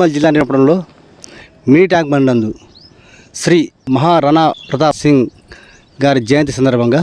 నిర్మల్ జిల్లా నిలపడంలో mini tank bund నందు శ్రీ మహారాణా ప్రతాప్ సింగ్ గారి జయంతి సందర్భంగా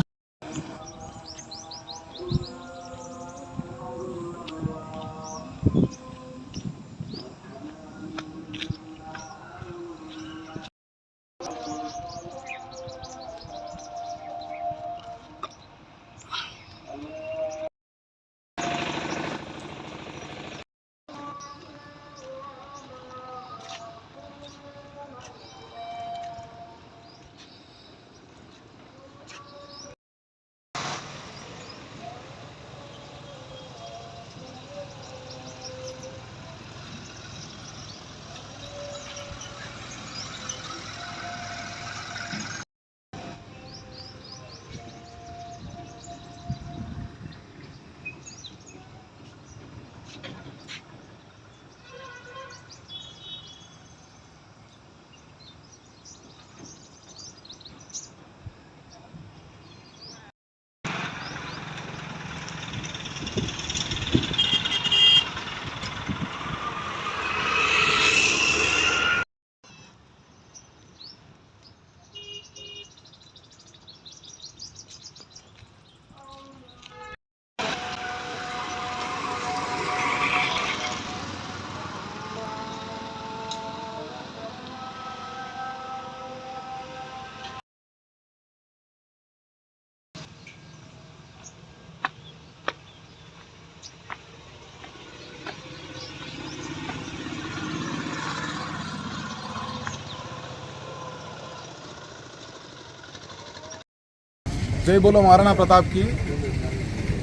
జై బోలో మహారాణా ప్రతాప్కి.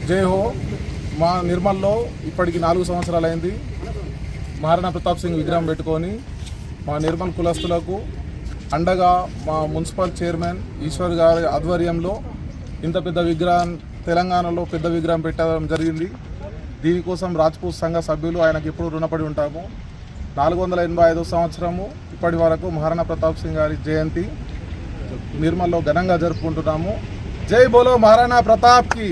జై హో. మా నిర్మల్లో ఇప్పటికి నాలుగు సంవత్సరాలైంది. మహారాణా ప్రతాప్ సింగ్ విగ్రహం పెట్టుకొని మా నిర్మల్ కులస్తులకు అండగా మా మున్సిపల్ చైర్మన్ ఈశ్వర్ గారి ఆధ్వర్యంలో ఇంత పెద్ద విగ్రహం తెలంగాణలో పెద్ద విగ్రహం పెట్టడం జరిగింది. దీనికోసం రాజ్పూత్ సంఘ సభ్యులు ఆయనకు ఎప్పుడు రుణపడి ఉంటాము. నాలుగు వందల ఎనభై ఐదో సంవత్సరము ఇప్పటి వరకు మహారాణా ప్రతాప్ సింగ్ గారి జయంతి. నిర్మల్లో ఘనంగా జరుపుకుంటున్నాము. జై బోలో మహారాణా ప్రతాప్కి.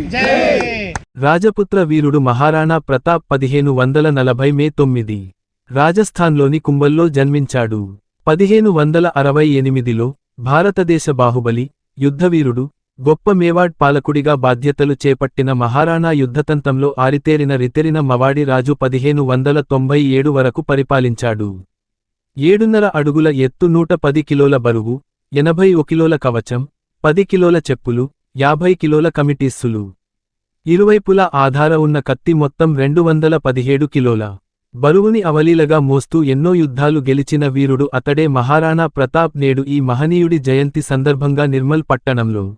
రాజపుత్ర వీరుడు మహారాణా ప్రతాప్ పదిహేను వందల నలభై మే తొమ్మిది. రాజస్థాన్లోని కుంభల్లో జన్మించాడు. పదిహేను వందల అరవై ఎనిమిదిలో భారతదేశ బాహుబలి యుద్ధవీరుడు గొప్ప మేవాడ్ పాలకుడిగా బాధ్యతలు చేపట్టిన మహారాణా యుద్ధతంత్రంలో ఆరితేరిన రితెరిన మవాడి రాజు పదిహేను వందల తొంభై ఏడు వరకు పరిపాలించాడు. ఏడున్నర అడుగుల ఎత్తు నూట పది కిలోల బరువు ఎనభై కిలోల కవచం పది కిలోల చెప్పులు యాభై కిలోల కమిటీస్సులు. ఇరువైపుల ఆధార ఉన్న కత్తి మొత్తం రెండు వందల పదిహేడు కిలోల. బరువుని అవలీలగా మోస్తూ ఎన్నో యుద్ధాలు గెలిచిన వీరుడు అతడే మహారాణా ప్రతాప్ నేడు ఈ మహనీయుడి జయంతి సందర్భంగా నిర్మల్ పట్టణంలో.